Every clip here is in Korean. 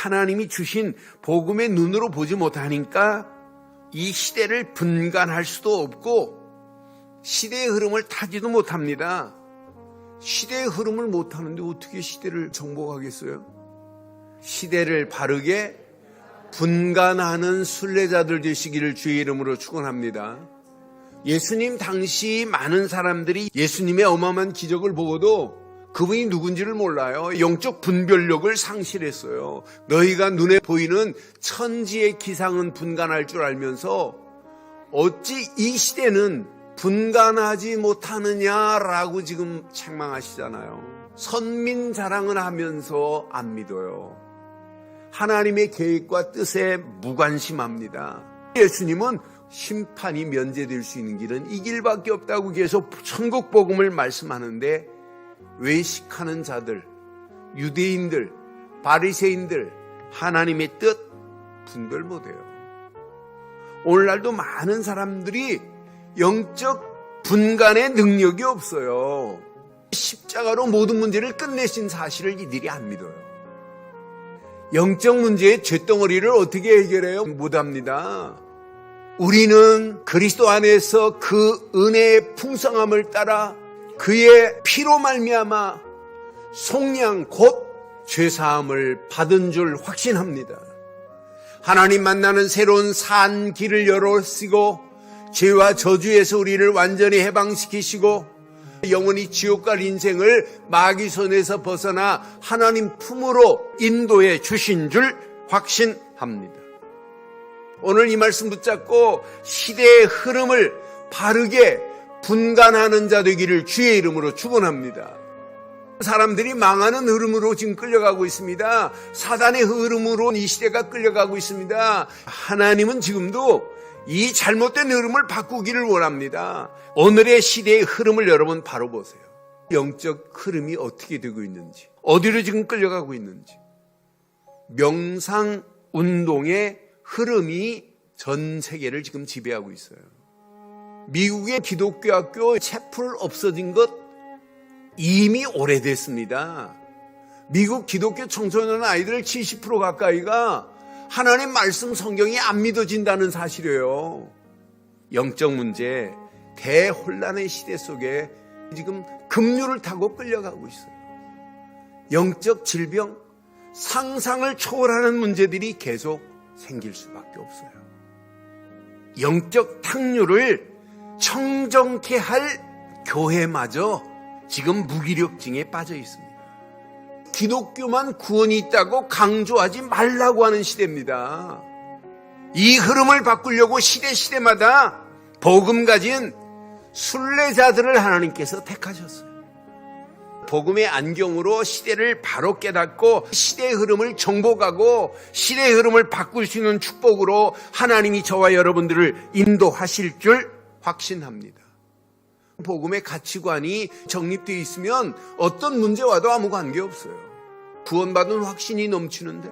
하나님이 주신 복음의 눈으로 보지 못하니까 이 시대를 분간할 수도 없고 시대의 흐름을 타지도 못합니다. 시대의 흐름을 못하는데 어떻게 시대를 정복하겠어요? 시대를 바르게 분간하는 순례자들 되시기를 주의 이름으로 축원합니다. 예수님 당시 많은 사람들이 예수님의 어마어마한 기적을 보고도 그분이 누군지를 몰라요. 영적 분별력을 상실했어요. 너희가 눈에 보이는 천지의 기상은 분간할 줄 알면서 어찌 이 시대는 분간하지 못하느냐라고 지금 책망하시잖아요. 선민 자랑을 하면서 안 믿어요. 하나님의 계획과 뜻에 무관심합니다. 예수님은 심판이 면제될 수 있는 길은 이 길밖에 없다고 계속 천국 복음을 말씀하는데 외식하는 자들, 유대인들, 바리새인들 하나님의 뜻 분별 못해요. 오늘날도 많은 사람들이 영적 분간의 능력이 없어요. 십자가로 모든 문제를 끝내신 사실을 이들이 안 믿어요. 영적 문제의 죄덩어리를 어떻게 해결해요? 못합니다. 우리는 그리스도 안에서 그 은혜의 풍성함을 따라 그의 피로 말미암아 속량 곧 죄사함을 받은 줄 확신합니다. 하나님 만나는 새로운 산 길을 열어쓰고 죄와 저주에서 우리를 완전히 해방시키시고 영원히 지옥 갈 인생을 마귀 손에서 벗어나 하나님 품으로 인도해 주신 줄 확신합니다. 오늘 이 말씀 붙잡고 시대의 흐름을 바르게 분간하는 자 되기를 주의 이름으로 축원합니다. 사람들이 망하는 흐름으로 지금 끌려가고 있습니다. 사단의 흐름으로 이 시대가 끌려가고 있습니다. 하나님은 지금도 이 잘못된 흐름을 바꾸기를 원합니다. 오늘의 시대의 흐름을 여러분 바로 보세요. 영적 흐름이 어떻게 되고 있는지, 어디로 지금 끌려가고 있는지. 명상 운동의 흐름이 전 세계를 지금 지배하고 있어요. 미국의 기독교 학교 채플 없어진 것 이미 오래됐습니다. 미국 기독교 청소년 아이들 70% 가까이가 하나님 말씀 성경이 안 믿어진다는 사실이에요. 영적 문제, 대혼란의 시대 속에 지금 급류를 타고 끌려가고 있어요. 영적 질병, 상상을 초월하는 문제들이 계속 생길 수밖에 없어요. 영적 탕류를 청정케 할 교회마저 지금 무기력증에 빠져 있습니다. 기독교만 구원이 있다고 강조하지 말라고 하는 시대입니다. 이 흐름을 바꾸려고 시대 시대마다 복음 가진 순례자들을 하나님께서 택하셨어요. 복음의 안경으로 시대를 바로 깨닫고 시대의 흐름을 정복하고 시대의 흐름을 바꿀 수 있는 축복으로 하나님이 저와 여러분들을 인도하실 줄 확신합니다. 복음의 가치관이 정립되어 있으면 어떤 문제와도 아무 관계없어요. 구원받은 확신이 넘치는데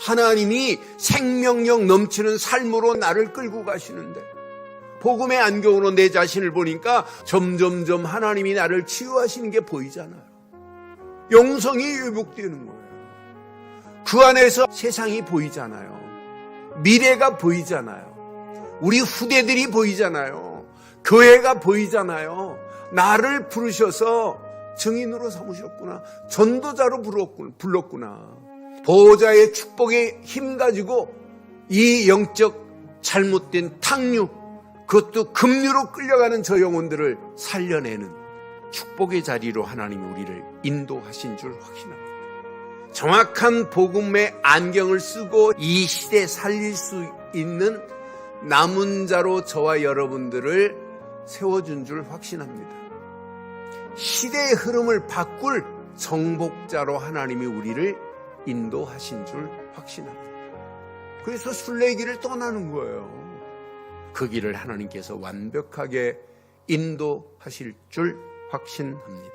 하나님이 생명력 넘치는 삶으로 나를 끌고 가시는데 복음의 안경으로 내 자신을 보니까 점점점 하나님이 나를 치유하시는 게 보이잖아요. 영성이 회복되는 거예요. 그 안에서 세상이 보이잖아요. 미래가 보이잖아요. 우리 후대들이 보이잖아요. 교회가 보이잖아요. 나를 부르셔서 증인으로 삼으셨구나. 전도자로 불렀구나. 보호자의 축복의 힘 가지고 이 영적 잘못된 탕류, 그것도 급류로 끌려가는 저 영혼들을 살려내는 축복의 자리로 하나님이 우리를 인도하신 줄 확신합니다. 정확한 복음의 안경을 쓰고 이 시대 살릴 수 있는 남은 자로 저와 여러분들을 세워준 줄 확신합니다. 시대의 흐름을 바꿀 정복자로 하나님이 우리를 인도하신 줄 확신합니다. 그래서 순례길을 떠나는 거예요. 그 길을 하나님께서 완벽하게 인도하실 줄 확신합니다.